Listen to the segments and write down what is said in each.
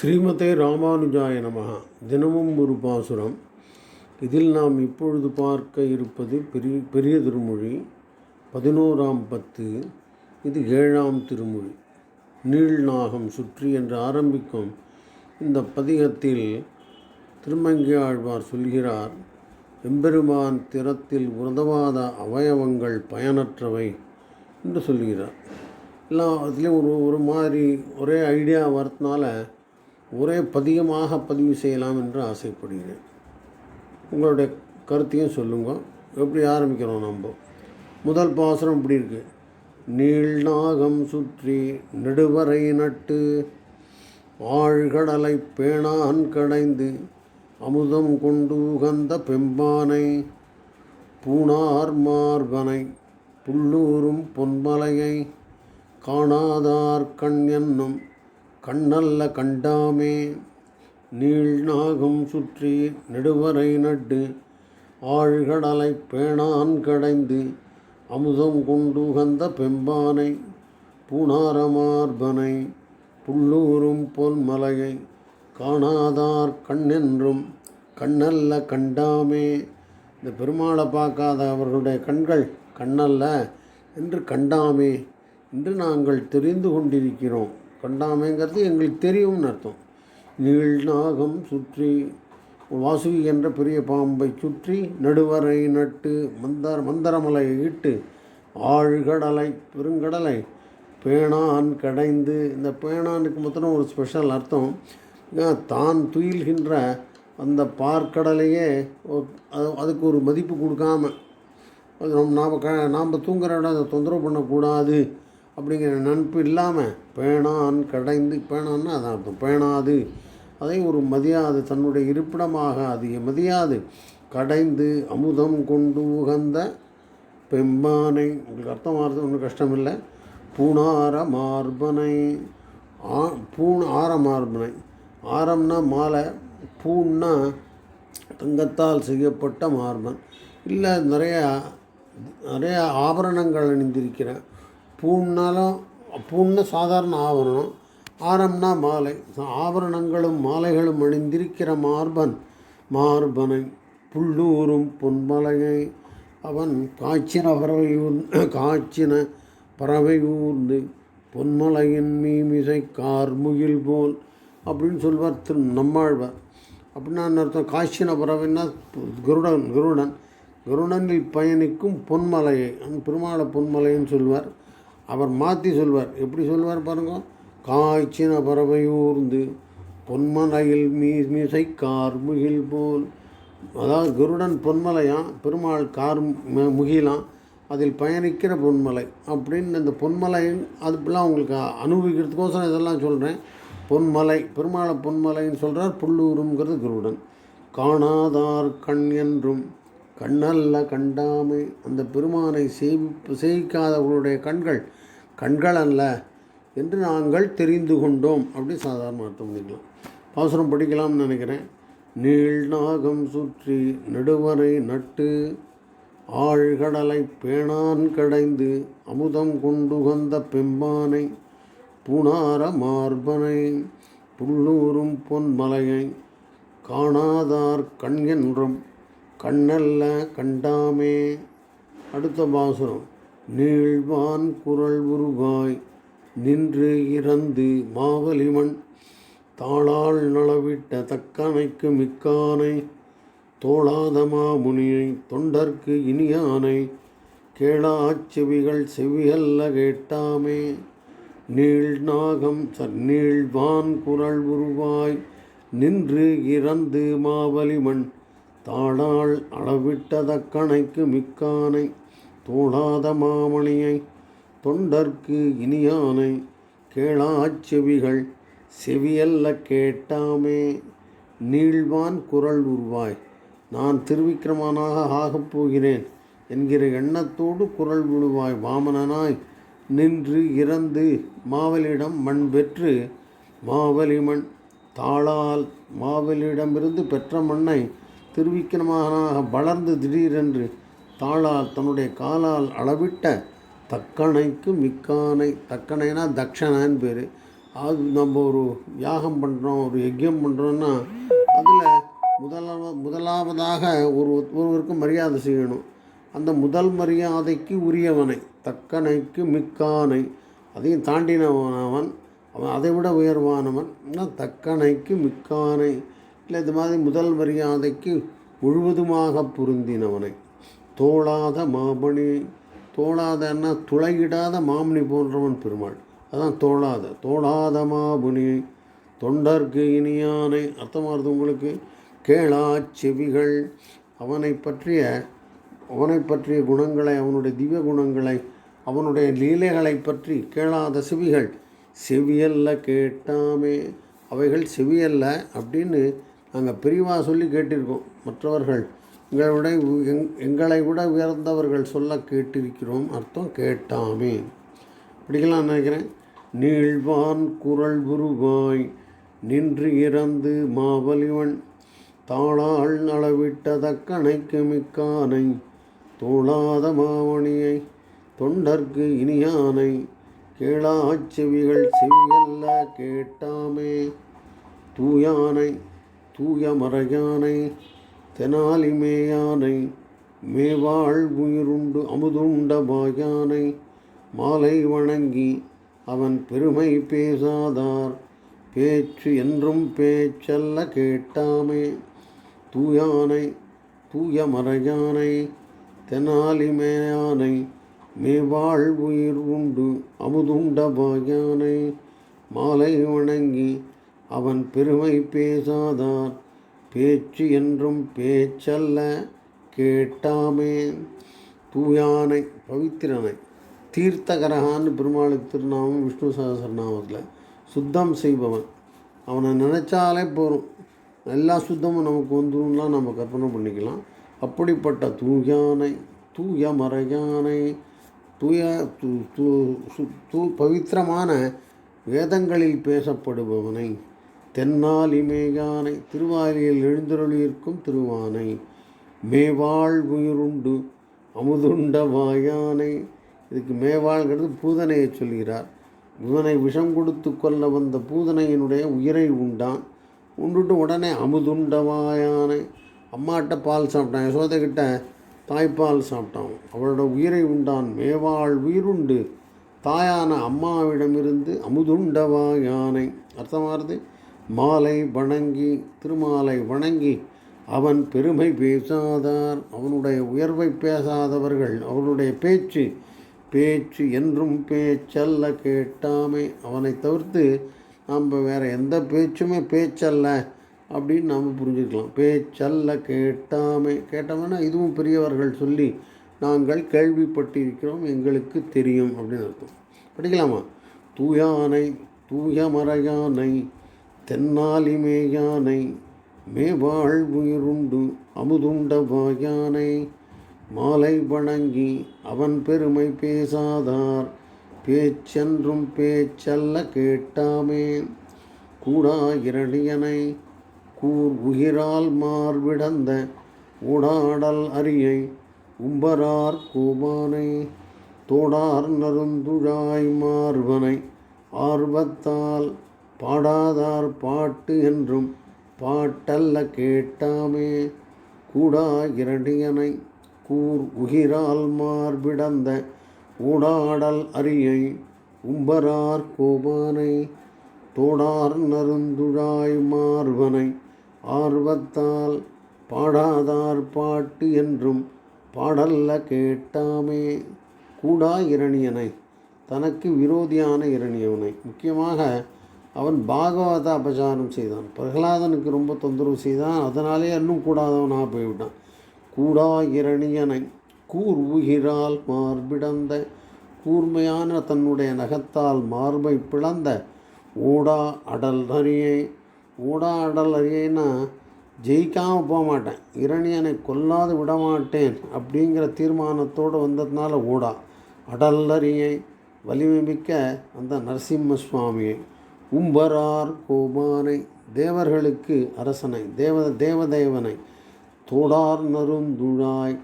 ஸ்ரீமதே ராமானுஜாய நமகா தினமும் ஒரு பாசுரம். இதில் நாம் இப்பொழுது பார்க்க இருப்பது பெரிய பெரிய திருமொழி பதினோராம் பத்து இது ஏழாம் திருமொழி. நீள்நாகம் சுற்றி என்று ஆரம்பிக்கும் இந்த பதிகத்தில் திருமங்கை ஆழ்வார் சொல்கிறார் எம்பெருமான் திறத்தில் உதவாத அவயவங்கள் பயனற்றவை என்று சொல்கிறார். எல்லாம் அதுலேயும் ஒரு ஒரு மாதிரி ஒரே ஐடியா வரதுனால ஒரே பதிகமாக பதிவு செய்யலாம் என்று ஆசைப்படுகிறேன். உங்களுடைய கருத்தையும் சொல்லுங்க. எப்படி ஆரம்பிக்கிறோம் நம்ம? முதல் பாசனம் இப்படி இருக்கு. நீள்நாகம் சுற்றி நெடுவரை நட்டு ஆழ்கடலை பேணான் கடைந்து அமுதம் கொண்டு உகந்த பெம்பானை பூணார் மார்பனை புல்லூரும் பொன்மலையை காணாதார் கண் என்னும் கண்ணல்ல கண்டாமே. நீள் நாகம் சுற்றி நெடுவரை நட்டு ஆழ்கடலை பேணான் கடைந்து அமுதம் கொண்டுகந்த பெம்பானை பூணாரமார்பனை புல்லூரும் பொன்மலையை காணாதார் கண்ணென்றும் கண்ணல்ல கண்டாமே. இந்த பெருமாளை பார்க்காத அவர்களுடைய கண்கள் கண்ணல்ல என்று கண்டாமே என்று நாங்கள் தெரிந்து கொண்டிருக்கிறோம். கண்டாமைங்கிறது எங்களுக்கு தெரியும்னு அர்த்தம். நீள் நாகம் சுற்றி வாசுகி என்ற பெரிய பாம்பை சுற்றி நடுவரை நட்டு மந்தர மந்தரமலை இட்டு ஆழ்கடலை பெருங்கடலை பேணான் கடைந்து இந்த பேணானுக்கு மொத்தம் ஒரு ஸ்பெஷல் அர்த்தம். ஏன் தான் துயில்கின்ற அந்த பார்க்கடலையே அது- அதுக்கு ஒரு மதிப்பு கொடுக்காம அது நம்ம நாம் க நாம் தூங்குற இடம் அதை தொந்தரவு பண்ணக்கூடாது. அப்படிங்கிற நட்பு இல்லாமல் பேணான் கடைந்து பேணான்னா அதான் அர்த்தம் பேணாது. அதை ஒரு மதியாது தன்னுடைய இருப்பிடமாக அது மதியாது. கடைந்து அமுதம் கொண்டு உகந்த பெம்பானை உங்களுக்கு அர்த்தம் ஆகிறது ஒன்றும் கஷ்டம் இல்லை பூணார மார்பனை ஆ பூண் ஆர மார்பனை. ஆரம்னா மாலை பூன்னா தங்கத்தால் செய்யப்பட்ட மார்பன். இல்லை நிறையா நிறையா ஆபரணங்கள் அணிந்திருக்கிறேன் பூன்னாலும் பூன்னா சாதாரண ஆபரணம் ஆரம்னா மாலை. ஆபரணங்களும் மாலைகளும் அணிந்திருக்கிற மார்பன். மார்பனை புல்லூரும் பொன்மலையை அவன் காய்ச்சின பறவையூர் காய்ச்சின பறவை ஊர்ந்து பொன்மலையின் மீமிசை கார்முகில் போல் அப்படின்னு சொல்வார் திரு நம்மாழ்வார். அப்படின்னா அர்த்தம்? காய்ச்சின பறவைன்னா கருடன் கருடன். கருடனில் பயணிக்கும் பொன்மலையை அந்த பெருமாளை பொன்மலைன்னு சொல்வார். அவர் மாற்றி சொல்வார். எப்படி சொல்வார் பாருங்க? காய்ச்சின பறவையூர்ந்து பொன்மலையில் மீ மீசை கார் முகில் போல். அதாவது குருடன் பொன்மலையாம் பெருமாள் கார் முகிலாம் அதில் பயணிக்கிற பொன்மலை. அப்படின்னு இந்த பொன்மலை அதுப்பெல்லாம் உங்களுக்கு அனுபவிக்கிறதுக்கோசரம் இதெல்லாம் சொல்கிறேன் பொன்மலை பெருமாளை பொன்மலைன்னு சொல்கிறார் புல்லூருங்கிறது குருடன். காணாதார் கண் என்றும் கண்ணல்ல கண்டாமை. அந்த பெருமானை சேவிப்பு சேவிக்காதவர்களுடைய கண்கள் கண்கள் அல்ல என்று நாங்கள் தெரிந்து கொண்டோம் அப்படி சாதாரண அர்த்தம் பண்ணிக்கலாம் பாசுரம் படிக்கலாம்னு நினைக்கிறேன். நீள் நாகம் சுற்றி நெடுவரை நட்டு ஆழ்கடலை பேணான் கடைந்து அமுதம் கொண்டுகந்த பெம்பானை புனார மார்பனை புல்லூரும் பொன்மலையை காணாதார் கண் என்றும் கண்ணல்ல கண்டாமே. அடுத்த பாசுரம். நீழ்வான் குரல் உருவாய் நின்று இறந்து மாவலிமண் தாளால் நளவிட்ட தக்கனைக்கு மிக்கானை தோளாத மாமுனியை தொண்டர்க்கு இனியானை கேளாச் செவிகள் செவியல்ல கேட்டாமே. நீள் நாகம் சந்நீழ்வான் குரல் உருவாய் நின்று இறந்து மாவலிமண் தாளால் அளவிட்ட தக்கணைக்கு மிக்கானை தோளாத மாமணியை தொண்டர்க்கு இனியானை கேளாச் செவிகள் செவியல்ல கேட்டாமே நீள்வான் குரல் உருவாய். நான் திருவிக்கிரமனாக ஆகப் போகிறேன் என்கிற எண்ணத்தோடு குரல் விழுவாய் வாமனனாய் நின்று இறந்து மாவலிடம் மண் பெற்று மாவலி மண் தாளால் மாவலிடமிருந்து பெற்ற மண்ணை திருவிக்கிரமனாக வளர்ந்து திடீரென்று தாளால் தன்னுடைய காலால் அளவிட்ட தக்கணைக்கு மிக்கானை தக்கணைனா தக்ஷணான்னு பேர். அது நம்ம ஒரு யாகம் பண்ணுறோம் ஒரு யஜ்யம் பண்ணுறோன்னா அதில் முதலாவ முதலாவதாக ஒரு ஒருவருக்கு மரியாதை செய்யணும். அந்த முதல் மரியாதைக்கு உரியவனை தக்கனைக்கு மிக்கானை அதையும் தாண்டினவன் அவன் அதை விட உயர்வானவன் இன்னும் தக்கனைக்கு மிக்கானை இல்லை இது மாதிரி முதல் மரியாதைக்கு முழுவதுமாக பொருந்தினவனை. தோளாத மாமணி தோளாதன்னா துளையிடாத மாமணி போன்றவன் பெருமாள். அதான் தோளாத தோளாத மாமுனி தொண்டர்க்கு இனியானை அர்த்தமாகுது உங்களுக்கு? கேளா செவிகள். அவனை பற்றிய அவனை பற்றிய குணங்களை அவனுடைய திவ்ய குணங்களை அவனுடைய லீலைகளை பற்றி கேளாத செவிகள். செவியல்ல கேட்டாமே அவைகள் செவியல்ல அப்படின்னு நாங்கள் பிரிவாக சொல்லி கேட்டிருக்கோம். மற்றவர்கள் எங்களை உ- எங் எங்களை விட உயர்ந்தவர்கள் சொல்ல கேட்டிருக்கிறோம் அர்த்தம் கேட்டாமே. படிக்கலாம் நினைக்கிறேன். நீழ்வான் குரல் குருவாய் நின்று இறந்து மாவலிவன் தாளாள் அளவிட்ட தக்கணைக்கு மிக்கானை தோளாத மாவணியை தொண்டர்க்கு இனியானை கேளாச் செவிகள் செவியல்ல கேட்டாமே. தூயானை தூய மறையானை தெனாலிமேயானை மேவாழ் உயிருண்டு அமுதுண்ட பாயானை மாலை வணங்கி அவன் பெருமை பேசாதார். பேச்சு என்றும் பேச்சல்ல கேட்டாமே. தூயானை தூய மறையானை தெனாலிமேயானை மேவாழ் உயிர் உண்டு அமுதுண்ட பாயானை மாலை வணங்கி அவன் பெருமை பேசாதார். பேச்சு என்றும் பேச்சல்ல கேட்டாமே. தூயானை பவித்திரனை தீர்த்தகரகான்னு பெருமாளுக்கு திருநாமம் விஷ்ணு சகசரநாமத்தில். சுத்தம் செய்பவன். அவனை நினச்சாலே போதும் எல்லா சுத்தமும் நமக்கு வந்துடும்லாம் நம்ம கற்பனை பண்ணிக்கலாம். அப்படிப்பட்ட தூயானை தூய மறையானை தூய தூ தூ பவித்திரமான வேதங்களில் பேசப்படுபவனை தென்னால் இமேயானை திருவாரியில் எழுந்தருளியிருக்கும் திருவானை மேவாழ் உயிருண்டு அமுதுண்ட வாயானை. இதுக்கு மேவாள்ங்கிறது பூதனையை சொல்கிறார். இவனை விஷம் கொடுத்து கொல்ல வந்த பூதனையினுடைய உயிரை உண்டான். உண்டுட்டு உடனே அமுதுண்டவாயானை அம்மாட்ட பால் சாப்பிட்டான். யசோதைக்கிட்ட தாய்ப்பால் சாப்பிட்டான். அவளோட உயிரை உண்டான். மேவாள் உயிருண்டு தாயான அம்மாவிடமிருந்து அமுதுண்டவா யானை அர்த்தமாகிறது மாலை வணங்கி திருமாலை வணங்கி அவன் பெருமை பேசாதார். அவனுடைய உயர்வை பேசாதவர்கள் அவனுடைய பேச்சு பேச்சு என்றும் பேச்சல்ல கேட்டாமே. அவனை தவிர்த்து நம்ம வேறு எந்த பேச்சுமே பேச்சல்ல அப்படின்னு நாம் புரிஞ்சுக்கலாம். பேச்சல்ல கேட்டாமே. கேட்டோம்னா இதுவும் பெரியவர்கள் சொல்லி நாங்கள் கேள்விப்பட்டிருக்கிறோம் எங்களுக்கு தெரியும் அப்படின்னு அர்த்தம். படிக்கலாமா? தூயானை தூய மறையானை தென்னாலிமேயானை மேவாழ்வுயிருண்டு அமுதுண்ட வாயானை மாலை வணங்கி அவன் பெருமை பேசாதார் பேச்சென்றும் பேச்சல்ல கேட்டாமே. கூடா இரணியனை கூர் உயிரால் மார்விடந்த ஊடாடல் அரியை உம்பரார் கோபானை தோடார் நருந்துழாய் மார்பனை ஆர்வத்தால் பாடாதார் பாட்டு என்றும் பாட்டல்ல கேட்டாமே. கூடா இரண்டியனை கூர் உகிரால் மார்பிடந்த ஊடாடல் அரியை உம்பரார் கோபானை. தோடார் நருந்துழாய் மார்பனை ஆர்வத்தால் பாடாதார் பாட்டு என்றும் பாடல்ல கேட்டாமே. கூடா இரணியனை தனக்கு விரோதியான இரணியவனை. முக்கியமாக அவன் பாகவத அபசாரம் செய்தான். பிரகலாதனுக்கு ரொம்ப தொந்தரவு செய்தான். அதனாலே இன்னும் கூடாதவனாக போய்விட்டான். கூடா இரணியனை கூர் உகிரால் மார்பிடந்த கூர்மையான தன்னுடைய நகத்தால் மார்பை பிளந்த ஊடா அடல் அரியை. ஊடா அடல் அரியைன்னா ஜெயிக்காமல் போக மாட்டேன். இரணியனை கொல்லாது விடமாட்டேன் அப்படிங்கிற தீர்மானத்தோடு வந்ததுனால ஊடா அடல் அரியை வலிமை மிக்க அந்த நரசிம்ம சுவாமியை. உம்பரார் கோபானை தேவர்களுக்கு அரசனை தேவ தேவதேவனை தோடார் நருந்துழாய்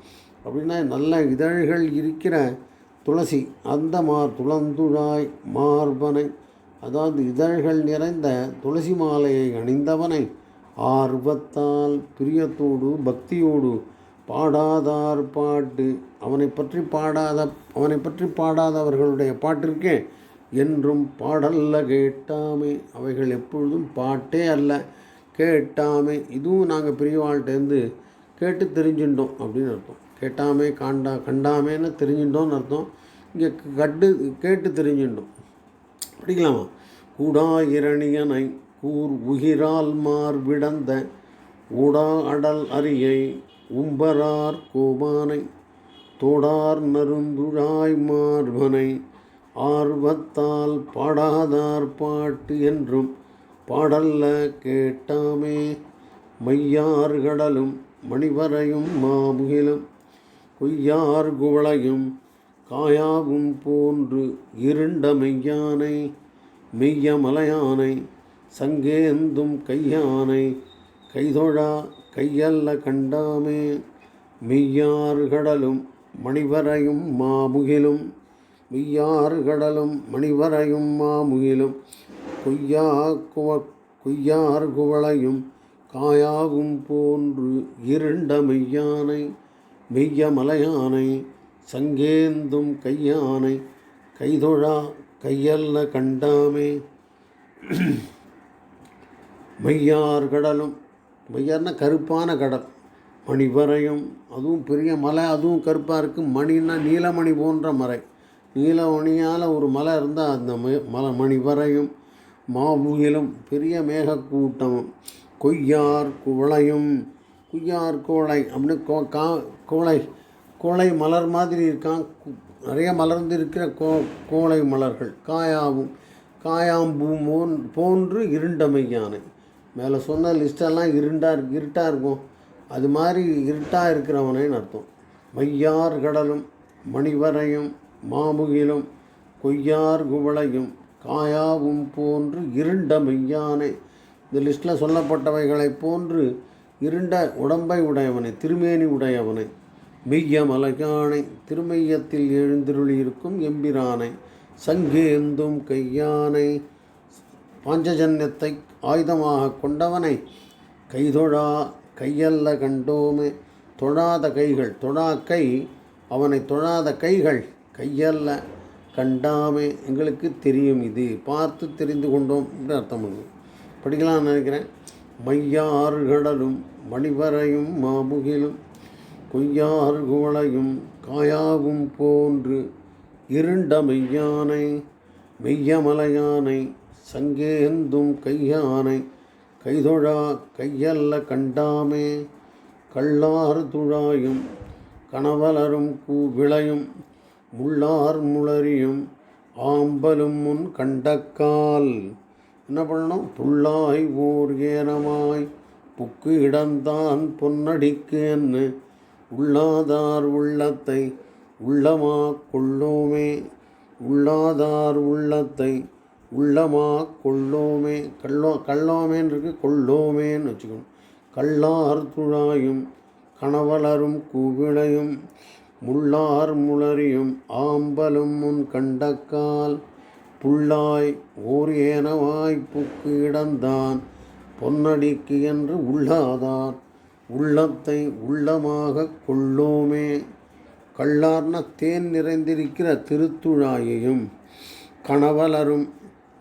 அப்படின்னா நல்ல இதழ்கள் இருக்கிற துளசி அந்த மார் துளந்துழாய் மார்பனை அதாவது இதழ்கள் நிறைந்த துளசி மாலையை அணிந்தவனை ஆர்வத்தால் பிரியத்தோடு பக்தியோடு பாடாதார் பாட்டு. அவனை பற்றி பாடாத அவனை பற்றி பாடாதவர்களுடைய பாட்டிற்கே என்றும் பாடல்ல கேட்டாமே. அவைகள் எப்பொழுதும் பாட்டே அல்ல. கேட்டாமே. இதுவும் நாங்கள் பெரியவாள்கிட்டேருந்து கேட்டு தெரிஞ்சுட்டோம் அப்படின்னு அர்த்தம். கேட்டாமே காண்டா கண்டாமேன்னு தெரிஞ்சுட்டோம்னு அர்த்தம். இங்கே கட்டு கேட்டு தெரிஞ்சுட்டோம் படிக்கலாமா? கூடாயிரணியனை கூர் உகிரால் மார்விடந்த ஊடா அடல் அரியை உம்பரார் கோபானை தோடார் நருந்துழாய் மார்பனை ஆர்வத்தால் பாடாதார் பாட்டு என்றும் பாடல்ல கேட்டாமே. மையார்கடலும் மணிவரையும் மாமுகிலும் கொய்யார் குவளையும் காயாவும் போன்று இருண்ட மெய்யானை மெய்ய மலையானை சங்கேந்தும் கையானை கைதொழா கையல்ல கண்டாமே. மெய்யார்கடலும் மணிவரையும் மாமுகிலும் மெய்யாறு கடலும் மணிவரையும் மாமுகிலும் கொய்யா குவ கொய்யார் குவளையும் காயாகும் போன்று இருண்ட மெய்யானை மெய்ய மலையானை சங்கேந்தும் கையானை கைதொழா கையல்ல கண்டாமே. மையார் கடலும் மையார்னா கருப்பான கடல். மணிவரையும் அதுவும் பெரிய மலை அதுவும் கருப்பாக இருக்குது மணின்னா நீலமணி போன்ற நீல நீலமணியால் ஒரு மலை இருந்தால் அந்த ம- மணி மணிவரையும் மாபுயிலும் பெரிய மேகக்கூட்டம். கொய்யார் குவளையும் குய்யார் கோளை அப்படின்னு கோ கா கோளை கோளை மலர் மாதிரி இருக்கான். கு- நிறைய மலர்ந்து இருக்கிற கோ கோளை மலர்கள். காயாவும் காயாம்பூ போன்று இருண்டமையானை. மேலே சொன்ன லிஸ்டெல்லாம் இருண்டா இருக்கு இருட்டாக இருக்கும். அது மாதிரி இருட்டாக இருக்கிறவனேன்னு அர்த்தம். மையார் கடலும் மணிவரையும் மாமுகிலும் கொய்யார் குவளையும் காயாவும் போன்று இருண்ட மெய்யானை. இந்த லிஸ்ட்டில் சொல்லப்பட்டவைகளைப் போன்று இருண்ட உடம்பை உடையவனை திருமேனி உடையவனை மெய்ய மலையானை திருமெய்யத்தில் எழுந்திருளியிருக்கும் எம்பிரானை சங்கேந்தும் கையானை பாஞ்சஜன்யத்தை ஆயுதமாக கொண்டவனை கைதொழா கையல்ல கண்டோமே தொழாத கைகள் தொழா கை அவனை தொழாத கைகள் கையல்ல கண்டாமே எங்களுக்கு தெரியும் இது. பார்த்து தெரிந்து கொண்டோம் என்று அர்த்தம் பண்ணு படிக்கலாம்னு நினைக்கிறேன். மையாறு கடலும் மணிவரையும் மாமுகிலும் கொய்யாறு குவளையும் காயாகும் போன்று இருண்ட மெய்யானை மெய்யமலையானை சங்கேந்தும் கையானை கைதொழா கையல்ல கண்டாமே கள்ளாறு துழாயும் கணவலரும் கூவிளையும் முள்ளார் முளரியும் ஆம்பலும் முன் கண்டக்கால். என்ன பண்ணணும்? புல்லாய் ஊர் ஏனமாய் புக்கு இடந்தான் பொன்னடிக்கு என்ன உள்ளாதார் உள்ளத்தை உள்ளமா கொள்ளோமே. உள்ளாதார் உள்ளத்தை உள்ளமா கொள்ளோமே. கள்ளோ கள்ளோமேன்னு இருக்கு கொள்ளோமேன்னு வச்சுக்கணும். கள்ளார் துழாயும் கணவலரும் கூவிளையும் முள்ளார் முளரியும் ஆம்பலும் முன் கண்டக்கால். புள்ளாய் ஓர் ஏன வாய்ப்புக்கு இடந்தான். பொன்னடிக்கு என்று உள்ளாதார். உள்ளத்தை உள்ளமாக கொள்ளோமே. கள்ளார்ன தேன் நிறைந்திருக்கிற திருத்துழாயையும் கணவலரும்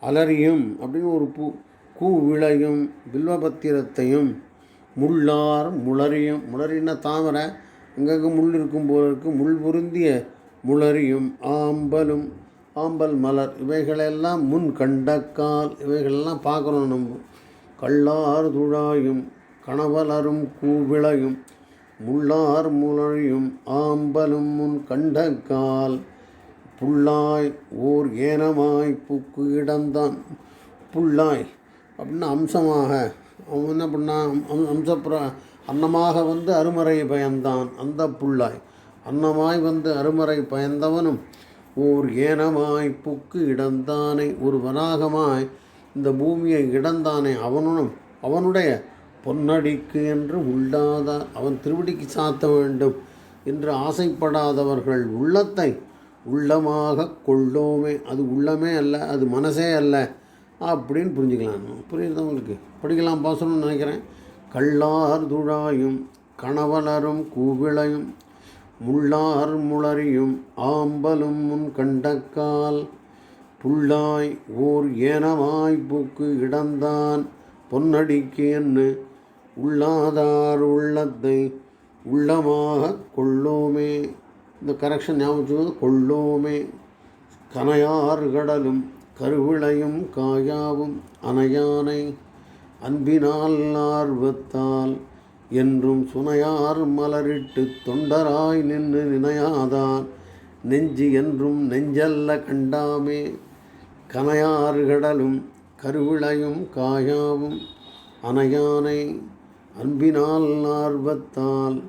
அலரியும் அப்படின்னு ஒரு பூ கூவிளையும் வில்வபத்திரத்தையும் முள்ளார் முளரியும் முளரின தாமரை அங்கங்கே முள் இருக்கும் போலருக்கு முள் பொருந்திய முளரியும் ஆம்பலும் ஆம்பல் மலர். இவைகளெல்லாம் முன் கண்டக்கால் இவைகளெல்லாம் பார்க்குறோம் நம்ம. கள்ளார் துழாயும் கணவலரும் கூவிளையும் முள்ளார் முளரியும் ஆம்பலும் முன் கண்டக்கால் புல்லாய் ஓர் ஏனமாய் புக்கு இடந்தான். புல்லாய் அப்படின்னு அம்சமாக. அவன் என்ன பண்ணான்? அம் அம்சப்புற அன்னமாக வந்து அருமறை பயந்தான் அந்த புள்ளாய். அன்னமாய் வந்து அருமறை பயந்தவனும் ஓர் ஏனமாய் புக்கு இடந்தானே ஒரு வனாகமாய் இந்த பூமியை இடந்தானே அவனும் அவனுடைய பொன்னடிக்கு என்று உள்ளாதார் அவன் திருவடிக்கு சாத்த வேண்டும் என்று ஆசைப்படாதவர்கள் உள்ளத்தை உள்ளமாக கொள்ளோமே. அது உள்ளமே அல்ல அது மனசே அல்ல அப்படின்னு புரிஞ்சுக்கலாம். புரியுது உங்களுக்கு? படிக்கலாம் பாசணும்னு நினைக்கிறேன். கள்ளார் துழாயும் கணவலரும் கூவிளையும் முள்ளார் முளறியும் ஆம்பலும் முன் கண்டக்கால் புள்ளாய் ஓர் ஏனமாய் பூக்கு இடந்தான் பொன்னடிக்கு என்று உள்ளாதார் உள்ளத்தை உள்ளமாக கொள்ளோமே. இந்த கரெக்ஷன் ஞாபகம் கொள்ளோமே. கனையார் கடலும் கருவிளையும் காயாவும் அணையானை. அன்பினால் ஆர்வத்தால் என்றும் சுனையார் மலரிட்டு தொண்டராய் நின்று நினையாதான் நெஞ்சு என்றும் நெஞ்சல்ல கண்டாமே கனையார் கடலும் கருவிளையும் காயாவும். அணையானை அன்பினால் ஆர்வத்தால்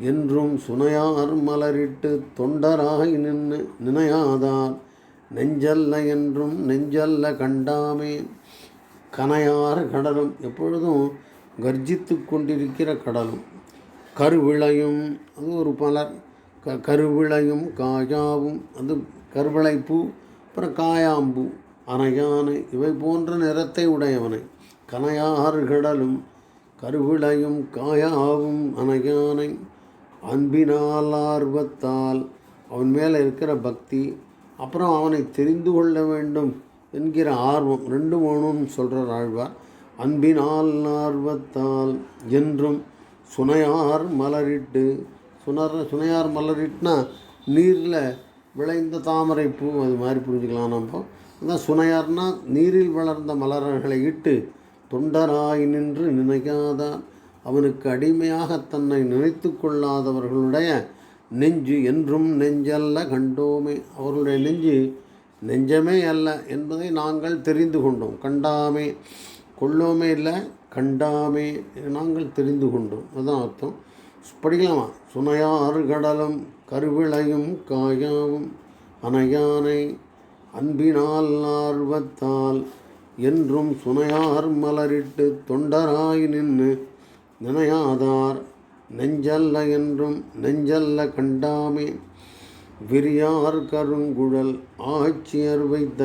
என்றும் சுனையார் மலரிட்டு தொண்டராய் நின்று நினையாதான் நெஞ்சல்ல என்றும் நெஞ்சல்ல கண்டாமே கனையார் கடலும் எப்பொழுதும் கர்ஜித்து கொண்டிருக்கிற கடலும். கருவிளையும் அது ஒரு பலர் க கருவிளையும் காயாவும் அது கருவிளைப்பூ அப்புறம் காயாம்பூ அணையானை இவை போன்ற நிறத்தை உடையவனை. கனையார் கடலும் கருவிளையும் காயாவும் அணையானை அன்பினால் ஆர்வத்தால் அவன் மேலே இருக்கிற பக்தி அப்புறம் அவனை தெரிந்து கொள்ள வேண்டும். என்கிற ஆர்வம் ரெண்டு வேணும்னு சொல்கிறார் ஆழ்வார். அன்பினால் ஆர்வத்தால் என்றும் சுனையார் மலரிட்டு சுனர் சுனையார் மலரிட்டுனா நீரில் விளைந்த தாமரை பூ அது மாதிரி புரிஞ்சுக்கலாம் நம்ம. அதான் சுனையார்னா நீரில் வளர்ந்த மலர்களை இட்டு தொண்டராய் நின்று நினைக்காதான் அவனுக்கு அடிமையாக தன்னை நினைத்து கொள்ளாதவர்களுடைய நெஞ்சு என்றும் நெஞ்சல்ல கண்டோமே. அவர்களுடைய நெஞ்சு நெஞ்சமே அல்ல என்பதை நாங்கள் தெரிந்து கொண்டோம். கண்டாமே கொள்ளோமே இல்லை கண்டாமே நாங்கள் தெரிந்து கொண்டோம். அதுதான் அர்த்தம். படிக்கலாமா? சுனையாறு கடலும் கருவிளையும் காயாவும் அணையானை அன்பினால் ஆர்வத்தால் என்றும் சுனையார் மலரிட்டு தொண்டராய் நின்று நினையாதார் நெஞ்சல்ல என்றும் நெஞ்சல்ல கண்டாமே. விரியார் கருங்குழல் ஆட்சியர் வைத்த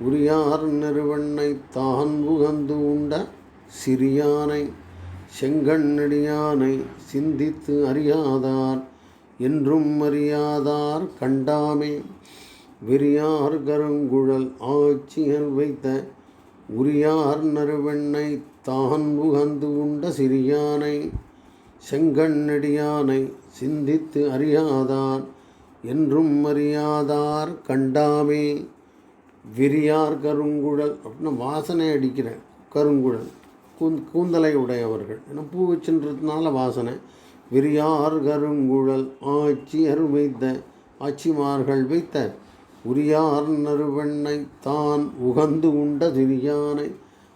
உரியார் நெருவண்ணை தான் புகந்து உண்ட சிறியானை செங்கண்ணடியானை சிந்தித்து அறியாதார் என்றும் அறியாதார் கண்டாமே. விரியார் கருங்குழல் ஆட்சியர் வைத்த உரியார் நறுவெண்ணை தான் புகந்து உண்ட சிறியானை செங்கண்ணடியானை சிந்தித்து அறியாதார் என்றும் அறியாதார் கண்டாமே. விரியார் கருங்குழல் அப்படின்னா வாசனை அடிக்கிற கருங்குழல். கூந் கூந்தலை உடையவர்கள். ஏன்னா பூ வச்சுன்றதுனால வாசனை. விரியார் கருங்குழல் ஆட்சி வைத்த ஆட்சிமார்கள் வைத்த உரியார் நறுவெண்ணை தான் உகந்து உண்ட திரியானை.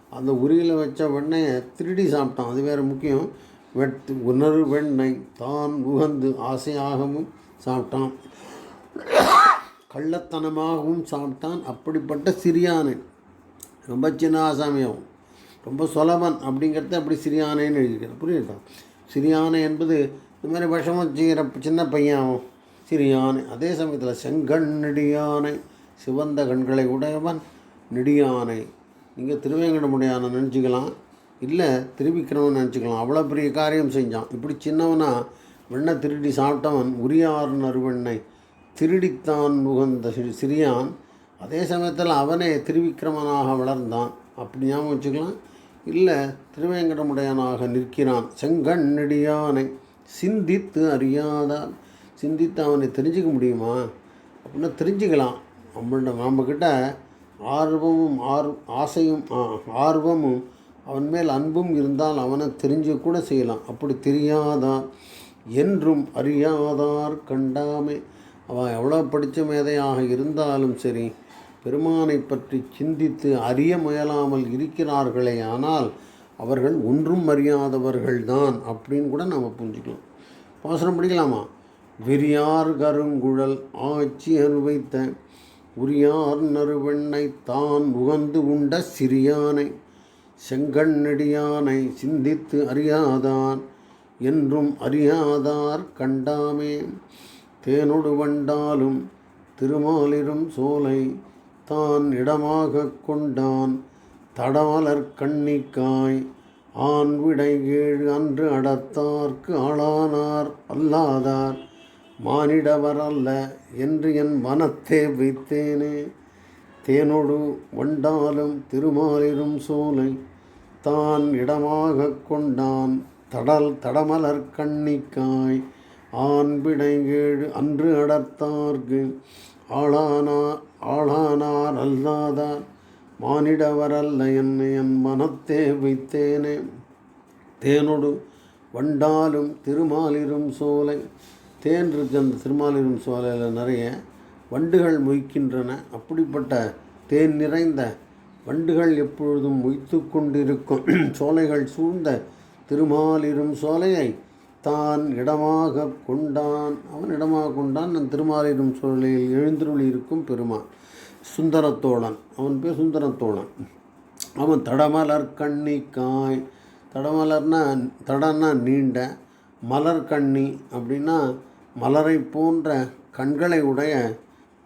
அந்த உரியில் வச்ச வெண்ணையை திருடி சாப்பிட்டான். அது வேறு முக்கியம். வெட்டு உணர்வெண்ணை வெண்ணெய் தான் உகந்து ஆசையாகவும் சாப்பிட்டான். கள்ளத்தனமாகவும் சாப்பிட்டான் அப்படிப்பட்ட சிறியானை. ரொம்ப சின்ன ஆசாமியாகும் ரொம்ப சொலவன் அப்படிங்கிறத அப்படி சிறியானைன்னு எழுதிக்கிறேன் புரியுதா? சிறியானை என்பது இந்த மாதிரி விஷமம் செய்கிற சின்ன பையன் சிறியானை. அதே சமயத்தில் செங்கண் நெடியானை. சிவந்த கண்களை உடையவன் நெடியானை. நீங்கள் திருவேங்கடமுடையான நினச்சிக்கலாம். இல்லை திருவிக்கிரமன் நினச்சிக்கலாம். அவ்வளோ பெரிய காரியம் செஞ்சான். இப்படி சின்னவனா வெண்ணை திருடி சாப்பிட்டவன் உரியார் நறுவெண்ணை திருடித்தான் உகந்த சி சிறியான் அதே சமயத்தில் அவனே திருவிக்கிரமனாக வளர்ந்தான். அப்படி ஞாபகம் வச்சுக்கலாம். இல்லை திருவேங்கடமுடையனாக நிற்கிறான். செங்கண்ணடியானை சிந்தித்து அறியாதால். சிந்தித்து அவனை தெரிஞ்சுக்க முடியுமா? அப்படின்னா தெரிஞ்சுக்கலாம். நம்மள்ட நம்மக்கிட்ட ஆர்வமும் ஆர் ஆசையும் ஆ- ஆர்வமும் அவன் மேல் அன்பும் இருந்தால் அவனை தெரிஞ்சு கூட செய்யலாம். அப்படி தெரியாதான் என்றும் அறியாதார் கண்டாமே. அவன் எவ்வளோ படித்த மேதையாக இருந்தாலும் சரி பெருமானை பற்றி சிந்தித்து அறிய முயலாமல் இருக்கிறார்களே ஆனால் அவர்கள் ஒன்றும் அறியாதவர்கள்தான் அப்படின்னு கூட நம்ம புரிஞ்சுக்கலாம். பாசனம் படிக்கலாமா? வெறியார் கருங்குழல் ஆட்சி அனுபவித்த உரியார் நறுவெண்ணை தான் உகந்து உண்ட சிறியானை செங்கண்ணடியானை சிந்தித்து அறியாதான் என்றும் அறியாதார் கண்டாமே. தேனொடு வண்டாலும் திருமாலிரும் சோலை தான் இடமாக கொண்டான் தடமலர் கண்ணிக்காய் ஆண் விடை ஏழு அன்று அடத்தார்க்கு ஆளானார் அல்லாதார். மானிடவர் அல்ல என்று என் மனத்தே வைத்தேனே. தேனொடு வண்டாலும் திருமாலிரும் சோலை தான் இடமாக கொண்டான் தடல் தடமலர் கண்ணிக்காய் ஆண்பிடை அன்று அடர்த்தார்க்கு. ஆளானார் ஆளானார் அல்லாதார் மானிடவரல்ல என்னை என் மனத்தே வைத்தேனே. தேனொடு வண்டாலும் திருமாலிரும் சோலை. தேன் இருக்கு அந்த திருமாலிரும் சோலையில் நிறைய வண்டுகள் மொய்க்கின்றன. அப்படிப்பட்ட தேன் நிறைந்த வண்டுகள் எப்பொழுதும் மொய்த்து கொண்டிருக்கும். சோலைகள் சூழ்ந்த திருமாலிரும் சோலையை தான் இடமாக கொண்டான். அவன் இடமாக கொண்டான். நான் திருமாலிடும் சூழலில் எழுந்தருளி இருக்கும் பெருமான். சுந்தரத்தோழன். அவன் பேர் சுந்தரத்தோழன். அவன் தடமலர் கண்ணி காய். தடமலர்னா தடன்னா நீண்ட மலர் கண்ணி அப்படின்னா மலரை போன்ற கண்களை உடைய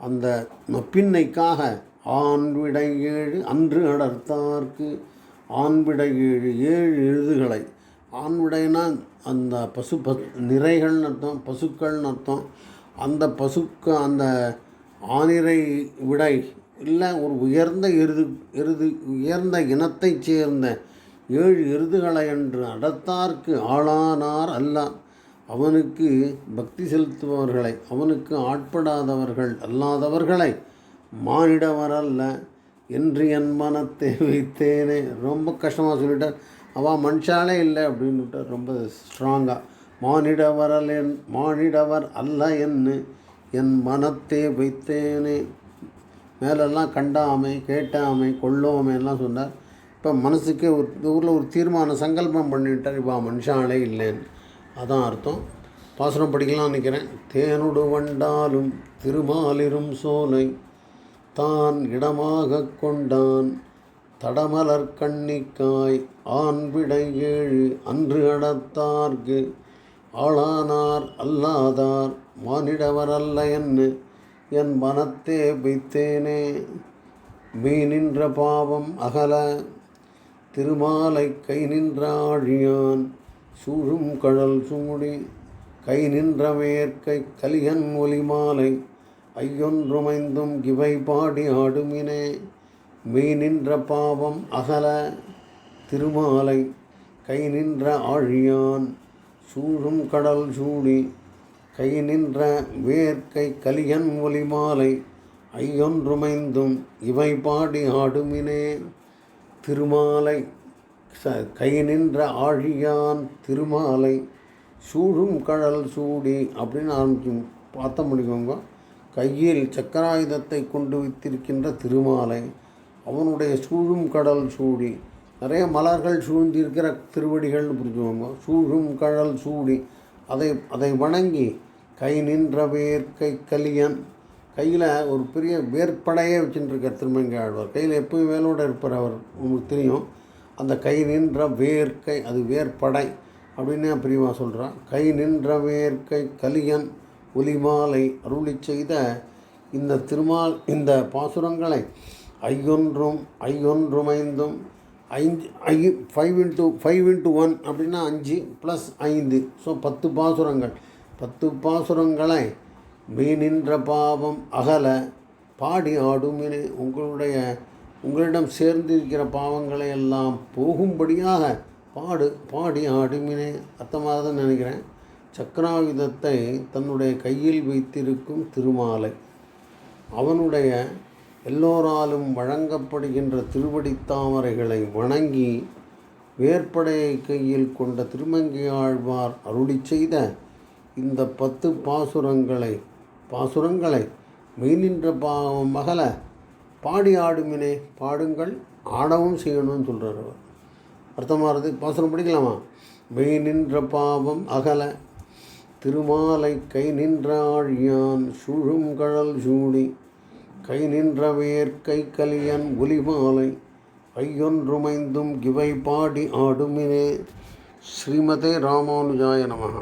அந்த பின்னைக்காக ஆண்விடை ஏழு அன்று அடர்த்தார்க்கு. ஆண்விடை ஏழு ஏழு எழுதுகளை ஆண்விடைனா அந்த பசு பசு நிறைகள்னு அர்த்தம் பசுக்கள்னு அர்த்தம் அந்த பசுக்க அந்த ஆணிரை விடை இல்லை ஒரு உயர்ந்த எருது எருது உயர்ந்த இனத்தைச் சேர்ந்த ஏழு எருதுகளை என்று அடத்தார்க்கு ஆளானார் அல்ல. அவனுக்கு பக்தி செலுத்துபவர்களை அவனுக்கு ஆட்படாதவர்கள் அல்லாதவர்களை மானிடவரல்ல. என்று என் மனத்தை வைத்தேனே. ரொம்ப கஷ்டமாக சொல்லிட்டார். அவன் மனுஷாலே இல்லை அப்படின்னு ரொம்ப ஸ்ட்ராங்காக மானிடவரல் என் மானிடவர் அல்ல என்று என் மனத்தே வைத்தேனே. மேலெல்லாம் கண்டாமை கேட்டாமை கொள்ளோமை எல்லாம் சொன்னார். இப்போ மனசுக்கே ஒரு ஊரில் ஒரு தீர்மானம் சங்கல்பம் பண்ணிட்டார். இப்போ மனுஷாலே இல்லைன்னு. அதான் அர்த்தம். பாசுரம் படிக்கலாம் நினைக்கிறேன். தேனுடு வண்டாலும் திருமாலிரும் சோலை தான் இடமாக கொண்டான். தடமலர் கண்ணிக்காய் ஆண்விடை ஏழு அன்று அடத்தார்க்கு ஆளானார் அல்லாதார் மானிடவர் அல்ல என்று என் மனத்தே வைத்தேனே மீனின்ற பாவம் அகல திருமாலை கை நின்ற ஆழியான் சூழும் கழல் சூடி கை நின்ற மேற்கை கலியன் ஒலிமாலை ஐயொன்றுமைந்தும் இவை பாடி ஆடுமினே. மெய் நின்ற பாவம் அகல திருமாலை கை நின்ற ஆழியான் சூழும் கடல் சூடி கை நின்ற வேர்க்கை கலியன் ஒலிமாலை ஐயொன்றுமைந்தும் இவை பாடி ஆடுமினே. திருமாலை ச கை நின்ற ஆழியான் திருமாலை சூழும் கடல் சூடி அப்படின்னு ஆரம்பிக்கும். பார்த்த முடியுங்க கையில் சக்கராயுதத்தை கொண்டு வைத்திருக்கின்ற திருமாலை அவனுடைய சூழும் கடல் சூடி. நிறைய மலர்கள் சூழ்ந்திருக்கிற திருவடிகள்னு புரிஞ்சுக்கோங்க. சூழும் கடல் சூடி. அதை அதை வணங்கி கை நின்ற வேர்க்கை கலியன். கையில் ஒரு பெரிய வேற்படையே வச்சுட்டுருக்கார் திருமங்கை ஆழ்வார் கையில் எப்போயும் வேலோடு இருப்பார் அவர். உங்களுக்கு தெரியும். அந்த கை நின்ற வேர்க்கை அது வேற்படை அப்படின்னு பிரியமாக சொல்கிறான் கை நின்ற வேர்க்கை கலியன் ஒலிமாலை அருளி செய்த இந்த திருமால் இந்த பாசுரங்களை ஐயொன்றும் ஐயொன்றுமைந்தும் ஐந்து ஐ five into five into one அப்படின்னா அஞ்சு ப்ளஸ் ஐந்து. ஸோ பத்து பாசுரங்கள். பத்து பாசுரங்களை மீனின்ற பாவம் அகல பாடி ஆடுமினே உங்களுடைய உங்களிடம் சேர்ந்திருக்கிற பாவங்களை எல்லாம் போகும்படியாக பாடு பாடி ஆடுமினே அர்த்தமாக தான் நினைக்கிறேன். சக்கராயுதத்தை தன்னுடைய கையில் வைத்திருக்கும் திருமாலை. அவனுடைய எல்லோராலும் வழங்கப்படுகின்ற திருவடி தாமரைகளை வணங்கி வேற்படையை கையில் கொண்ட திருமங்கையாழ்வார் அருளி செய்த இந்த பத்து பாசுரங்களை பாசுரங்களை மெய்நின்ற பாவம் மகள பாடி ஆடுமினே பாடுங்கள் ஆடவும் செய்யணும்னு சொல்கிறார் அவர். அர்த்தமாகிறது பாசுரம் படிக்கலாமா? மெய் நின்ற பாவம் அகல திருமாலை கை நின்ற ஆழியான் சுழும் கழல் சூடி கை நின்ற வேர்க்கை கலியன் ஒலிமாலை கையொன்றுமைந்தும் இவை பாடி ஆடுமினே. ஸ்ரீமதே ராமானுஜாய நமகா.